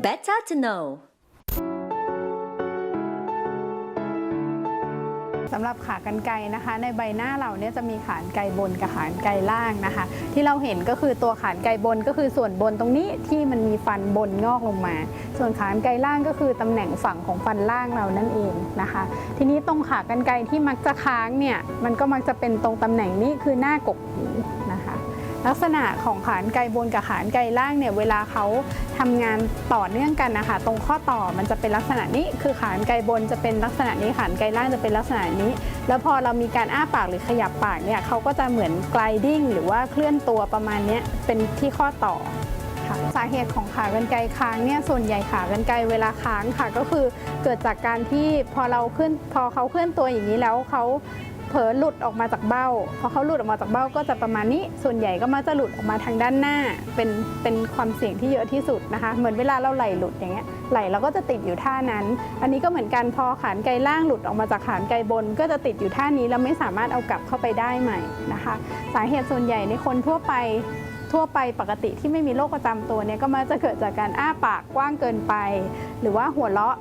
Better to know สำหรับขากรรไกรนะคะ ในใบหน้าเราเนี่ยจะมีขานไกรบนกับขานไกรล่างนะคะ ที่เราเห็นก็คือตัวขานไกรบนก็คือส่วนบนตรงนี้ที่มันมีฟันบนงอกลงมา ส่วนขานไกรล่างก็คือตำแหน่งฝั่งของฟันล่างเรานั่นเองนะคะ ทีนี้ตรงขากรรไกรที่มักจะค้างเนี่ยมันก็มักจะเป็นตรงตำแหน่งนี้คือหน้ากกหู ลักษณะของขานไกรบนกับขานไกรล่างเนี่ยเวลาเขาทำงานต่อเนื่องกันนะคะตรงข้อต่อมันจะเป็นลักษณะนี้ คือขานไกรบนจะเป็นลักษณะนี้ขานไกรล่างจะเป็นลักษณะนี้ แล้วพอเรามีการอ้าปากหรือขยับปากเนี่ยเขาก็จะเหมือน gliding หรือว่าเคลื่อนตัวประมาณนี้เป็นที่ข้อต่อค่ะสาเหตุของขากรรไกรค้างเนี่ยส่วนใหญ่ขากรรไกรเวลาค้างค่ะก็คือเกิดจากการที่พอเราขึ้นพอเขาเคลื่อนตัวอย่างนี้แล้วเขา เผลอหลุดออกมาจากเบ้า พอเขาหลุดออกมาจากเบ้าก็จะประมาณนี้ ส่วนใหญ่ก็มักจะหลุดออกมาทางด้านหน้า เป็นเป็นความเสี่ยงที่เยอะที่สุดนะคะ เหมือนเวลาเราไหลหลุดอย่างเงี้ย ไหลเราก็จะติดอยู่ท่านั้น อันนี้ก็เหมือนกันพอขานไกรล่างหลุดออกมาจากขานไกรบน ก็จะติดอยู่ท่านี้แล้วไม่สามารถเอากลับเข้าไปได้ใหม่นะคะ สาเหตุส่วนใหญ่ในคนทั่วไปทั่วไปปกติที่ไม่มีโรคประจำตัวเนี่ยก็มักจะเกิดจากการอ้าปากกว้างเกินไป หรือว่าหัวเราะ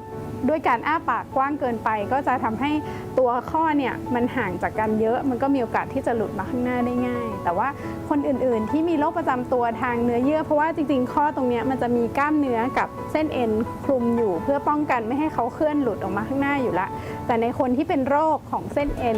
ด้วยการอ้าปากกว้างเกินไป ก็จะทำให้ตัวข้อเนี่ยมันห่างจากกันเยอะ มันก็มีโอกาสที่จะหลุดมาข้างหน้าได้ง่าย แต่ว่าคนอื่นๆ ที่มีโรคประจำตัวทางเนื้อเยื่อ เพราะว่าจริงๆ ข้อตรงนี้มันจะมีกล้ามเนื้อกับเส้นเอ็นคลุมอยู่เพื่อป้องกันไม่ให้เขาเคลื่อนหลุดออกมาข้างหน้าอยู่ละแต่ในคนที่เป็นโรคของเส้นเอ็น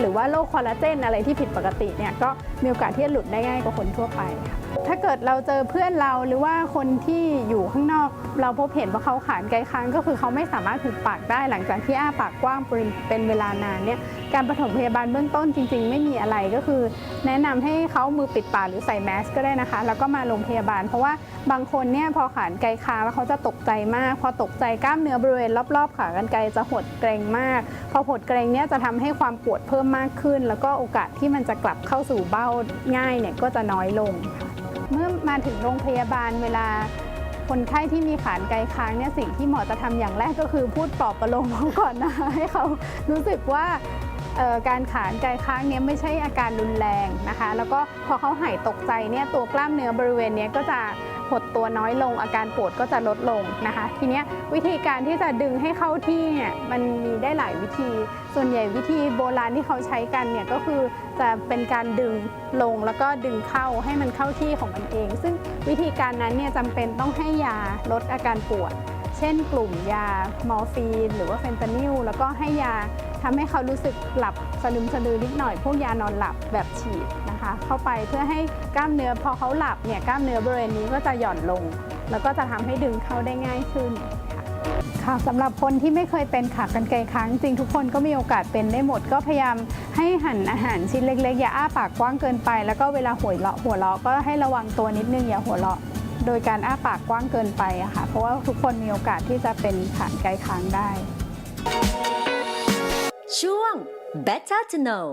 หรือว่าโรคคอลลาเจนอะไรที่ผิดปกติเนี่ยก็มีโอกาสที่จะหลุดได้ง่ายกว่าคนทั่วไปค่ะถ้าเกิดเราเจอเพื่อนเราหรือว่าคนที่อยู่ข้างนอก เราพบเห็นว่าเขาขานไกลค้างก็คือเขาไม่สามารถหุบปากได้หลังจากที่อ้าปากกว้างเป็นเวลานานเนี่ยการปฐมพยาบาลเบื้องต้นจริง ๆ ไม่มีอะไรก็คือ แนะนำให้เขามือปิดปากหรือใส่แมสก็ได้นะคะ แล้วก็มาโรงพยาบาล เพราะว่าบางคนเนี่ยพอขานไกลค้างแล้วเขาจะตกใจมาก พอตกใจกล้ามเนื้อบริเวณรอบๆขากรรไกรจะหดเกร็งมาก พอหดเกร็งเนี่ยจะทำให้ความปวดเพิ่มมากขึ้น แล้วก็โอกาสที่มันจะกลับเข้าสู่เบ้าง่ายเนี่ยก็จะน้อยลงค่ะเมื่อมาถึงโรงพยาบาลเวลาคนไข้ที่มีขานไกลค้างเนี่ยสิ่งที่หมอจะทำอย่างแรกก็คือพูดปลอบประโลมเขาก่อนนะคะให้เขารู้สึกว่าการขานไกลค้างเนี้ยไม่ใช่อาการรุนแรงนะคะ แล้วก็พอเขาหายตกใจเนี่ยตัวกล้ามเนื้อบริเวณเนี้ยก็จะ หดตัวน้อยลง อาการปวดก็จะลดลงนะคะ ทีเนี้ยวิธีการที่จะดึงให้เข้าที่เนี่ยมันมีได้หลายวิธี ส่วนใหญ่วิธีโบราณที่เขาใช้กันเนี่ยก็คือจะเป็นการดึงลงแล้วก็ดึงเข้าให้มันเข้าที่ของมันเอง ซึ่งวิธีการนั้นเนี่ยจำเป็นต้องให้ยาลดอาการปวด เช่น กลุ่มยามอร์ฟีน หรือว่าเฟนตานิลแล้วก็ให้ยา ทำให้เขารู้สึกหลับสลึมสลือนิดหน่อย พวกยานอนหลับแบบฉีดนะคะ เข้าไปเพื่อให้กล้ามเนื้อพอเขาหลับเนี่ยกล้ามเนื้อบริเวณนี้ก็จะหย่อนลง แล้วก็จะทำให้ดึงเข้าได้ง่ายขึ้นค่ะค่ะสำหรับคนที่ไม่เคยเป็นขากรรไกรค้างจริงทุกคนก็มีโอกาสเป็นได้หมด ก็พยายามให้หั่นอาหารชิ้นเล็กๆ อย่าอ้าปากกว้างเกินไป แล้วก็เวลาหัวเราะหัวเราะก็ให้ระวังตัวนิดนึงอย่าหัวเราะโดยการอ้าปากกว้างเกินไปอะค่ะเพราะว่าทุกคนมีโอกาสที่จะเป็นขากรรไกรค้างได้ ช่วง Better to know